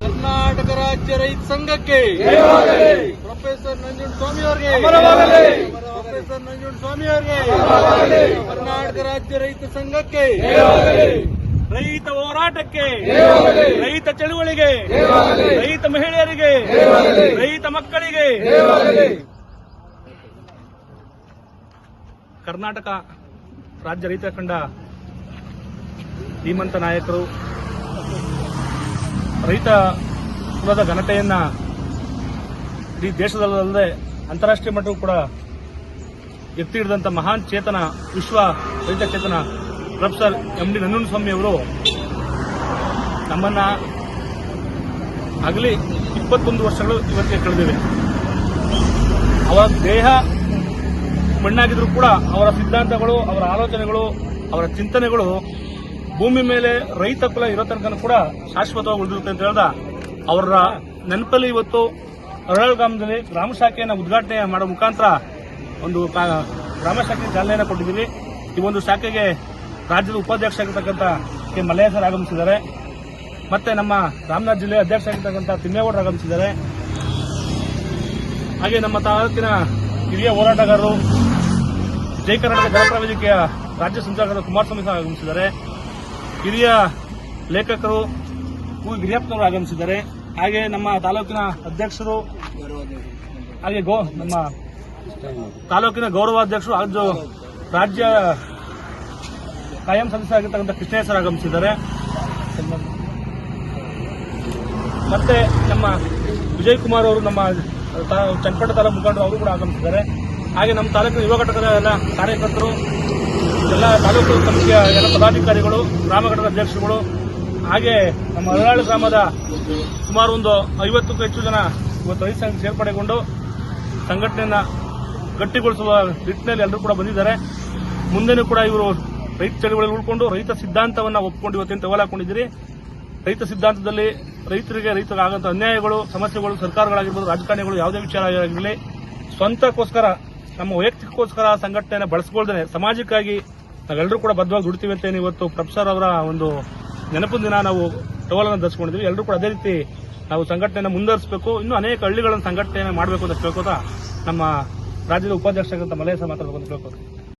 ಕರ್ನಾಟಕ ರಾಜ್ಯ ರೈತ ಸಂಘಕ್ಕೆ ಪ್ರೊಫೆಸರ್ ನಂಜುಂಡ ಸ್ವಾಮಿ ಅವರಿಗೆ. ಪ್ರೊಫೆಸರ್ ನಂಜುಂಡ ಸ್ವಾಮಿ ಅವರಿಗೆ. ಕರ್ನಾಟಕ ರಾಜ್ಯ ರೈತ ಸಂಘಕ್ಕೆ ರೈತ ಹೋರಾಟಕ್ಕೆ ರೈತ ಚಳುವಳಿಗೆ ರೈತ ಮಹಿಳೆಯರಿಗೆ ರೈತ ಮಕ್ಕಳಿಗೆ. ಕರ್ನಾಟಕ ರಾಜ್ಯ ರೈತ ಕಂಡ ಧೀಮಂತ ನಾಯಕರು ರೈತ ಕುಲದ ಘನತೆಯನ್ನ ಇಡೀ ದೇಶದಲ್ಲದೆ ಅಂತಾರಾಷ್ಟ್ರೀಯ ಮಟ್ಟಕ್ಕೂ ಕೂಡ ಎತ್ತಿ ಹಿಡಿದಂತ ಮಹಾನ್ ಚೇತನ ವಿಶ್ವ ರೈತ ಚೇತನ ಪ್ರೊಫೆಸರ್ ಎಂ ಡಿ ನಂಜುಂಡಸ್ವಾಮಿ ಅವರು ನಮ್ಮನ್ನ ಆಗಲಿ ಇಪ್ಪತ್ತೊಂದು ವರ್ಷಗಳು ಇವತ್ತಿಗೆ ಕಳೆದಿವೆ. ಅವರ ದೇಹ ಮಣ್ಣಾಗಿದ್ರು ಕೂಡ ಅವರ ಸಿದ್ಧಾಂತಗಳು, ಅವರ ಆಲೋಚನೆಗಳು, ಅವರ ಚಿಂತನೆಗಳು ಭೂಮಿ ಮೇಲೆ ರೈತ ಕುಲ ಇರೋ ತನಕ ಕೂಡ ಶಾಶ್ವತವಾಗಿ ಉಳಿದಿರುತ್ತೆ ಅಂತ ಹೇಳ್ದ. ಅವರ ನೆನಪಲ್ಲಿ ಇವತ್ತು ಅರಳ ಗ್ರಾಮದಲ್ಲಿ ಗ್ರಾಮ ಶಾಖೆಯನ್ನು ಉದ್ಘಾಟನೆ ಮಾಡೋ ಮುಖಾಂತರ ಒಂದು ಗ್ರಾಮ ಶಾಖೆ ಚಾಲನೆಯನ್ನು ಕೊಟ್ಟಿದ್ದೀವಿ. ಈ ಒಂದು ಶಾಖೆಗೆ ರಾಜ್ಯದ ಉಪಾಧ್ಯಕ್ಷ ಆಗಿರ್ತಕ್ಕಂಥ ಕೆ. ಮಲ್ಲಯ್ಯ ಸರ್ ಆಗಮಿಸಿದ್ದಾರೆ. ಮತ್ತೆ ನಮ್ಮ ರಾಮನಾಥ್ ಜಿಲ್ಲೆಯ ಅಧ್ಯಕ್ಷ ಆಗಿರ್ತಕ್ಕಂಥ ತಿಮ್ಮೇಗೌಡರು ಆಗಮಿಸಿದ್ದಾರೆ. ಹಾಗೆ ನಮ್ಮ ತಾಲೂಕಿನ ಹಿರಿಯ ಹೋರಾಟಗಾರರು ಜೈ ಕರ್ನಾಟಕ ಜನಪರ ವೇದಿಕೆಯ ರಾಜ್ಯ ಸಂಚಾಲಕರು ಕುಮಾರಸ್ವಾಮಿ ಸಹ ಆಗಮಿಸಿದ್ದಾರೆ. ಹಿರಿಯ ಲೇಖಕರು ಹೂ ಗಿರಿಯಪ್ಪನವರು ಆಗಮಿಸಿದ್ದಾರೆ. ಹಾಗೆ ನಮ್ಮ ತಾಲೂಕಿನ ಅಧ್ಯಕ್ಷರು, ಹಾಗೆ ಗೋ, ನಮ್ಮ ತಾಲೂಕಿನ ಗೌರವಾಧ್ಯಕ್ಷರು ಹಾಗೂ ರಾಜ್ಯ ಕಾಯಂ ಸದಸ್ಯ ಆಗಿರ್ತಕ್ಕಂಥ ಕೃಷ್ಣೇಶ್ವರ ಸರ್ ಆಗಮಿಸಿದ್ದಾರೆ. ಮತ್ತೆ ನಮ್ಮ ವಿಜಯ್ ಕುಮಾರ್ ಅವರು ನಮ್ಮ ಚನ್ನಪಟ್ಟ ತಾಲೂಕು ಮುಖಂಡರು ಅವರು ಕೂಡ ಆಗಮಿಸಿದ್ದಾರೆ. ಹಾಗೆ ನಮ್ಮ ತಾಲೂಕಿನ ಯುವ ಘಟಕದ ಎಲ್ಲ ಕಾರ್ಯಕರ್ತರು, ಎಲ್ಲ ತಾಲೂಕು ಸಮಿತಿಯ ಎಲ್ಲ ಪದಾಧಿಕಾರಿಗಳು, ಗ್ರಾಮ ಘಟಕದ ಅಧ್ಯಕ್ಷರುಗಳು, ಹಾಗೆ ನಮ್ಮ ಅರಳಾಳು ಗ್ರಾಮದ ಸುಮಾರು ಒಂದು ಐವತ್ತಕ್ಕೂ ಹೆಚ್ಚು ಜನ ಇವತ್ತು ರೈತ ಸಂಘ ಸೇರ್ಪಡೆಗೊಂಡು ಸಂಘಟನೆಯನ್ನು ಗಟ್ಟಿಗೊಳಿಸುವ ನಿಟ್ಟಿನಲ್ಲಿ ಎಲ್ಲರೂ ಕೂಡ ಬಂದಿದ್ದಾರೆ. ಮುಂದೆನೂ ಕೂಡ ಇವರು ರೈತ ಚಳವಳಿಯಲ್ಲಿ ಉಳ್ಕೊಂಡು ರೈತ ಸಿದ್ಧಾಂತವನ್ನು ಒಪ್ಪಿಕೊಂಡು ಇವತ್ತಿನ ತವಲ್ ಹಾಕೊಂಡಿದ್ದೀರಿ. ರೈತ ಸಿದ್ಧಾಂತದಲ್ಲಿ ರೈತರಿಗೆ ರೈತರಿಗೆ ಆಗಂತ ಅನ್ಯಾಯಗಳು, ಸಮಸ್ಯೆಗಳು, ಸರ್ಕಾರಗಳಾಗಿರ್ಬೋದು, ರಾಜಕಾರಣಿಗಳು ಯಾವುದೇ ವಿಚಾರ ಆಗಿರಲಿ, ಸ್ವಂತಕ್ಕೋಸ್ಕರ, ನಮ್ಮ ವೈಯಕ್ತಿಕಕ್ಕೋಸ್ಕರ ಸಂಘಟನೆಯನ್ನು ಬಳಸ್ಕೊಳ್ದೇ ಸಮಾಜಕ್ಕಾಗಿ ನಾವೆಲ್ಲರೂ ಕೂಡ ಬದ್ಧವಾಗಿ ದುಡ್ತೀವಿ ಅಂತ ಇವತ್ತು ಪ್ರೊಫೆಸರ್ ಅವರ ಒಂದು ನೆನಪಿನ ದಿನ ನಾವು ಟವಲನ್ನು ಧರಿಸ್ಕೊಂಡಿದ್ದೀವಿ. ಎಲ್ಲರೂ ಕೂಡ ಅದೇ ರೀತಿ ನಾವು ಸಂಘಟನೆಯನ್ನು ಮುಂದುವರಿಸಬೇಕು. ಇನ್ನೂ ಅನೇಕ ಹಳ್ಳಿಗಳನ್ನು ಸಂಘಟನೆಯನ್ನು ಮಾಡಬೇಕು ಅಂತ ಕೇಳ್ಕೋತಾ ನಮ್ಮ ರಾಜ್ಯದ ಉಪಾಧ್ಯಕ್ಷ ಮಲೇಶ ಮಾತಾಡಬೇಕು ಅಂತ ಕೇಳ್ಕೋತೀವಿ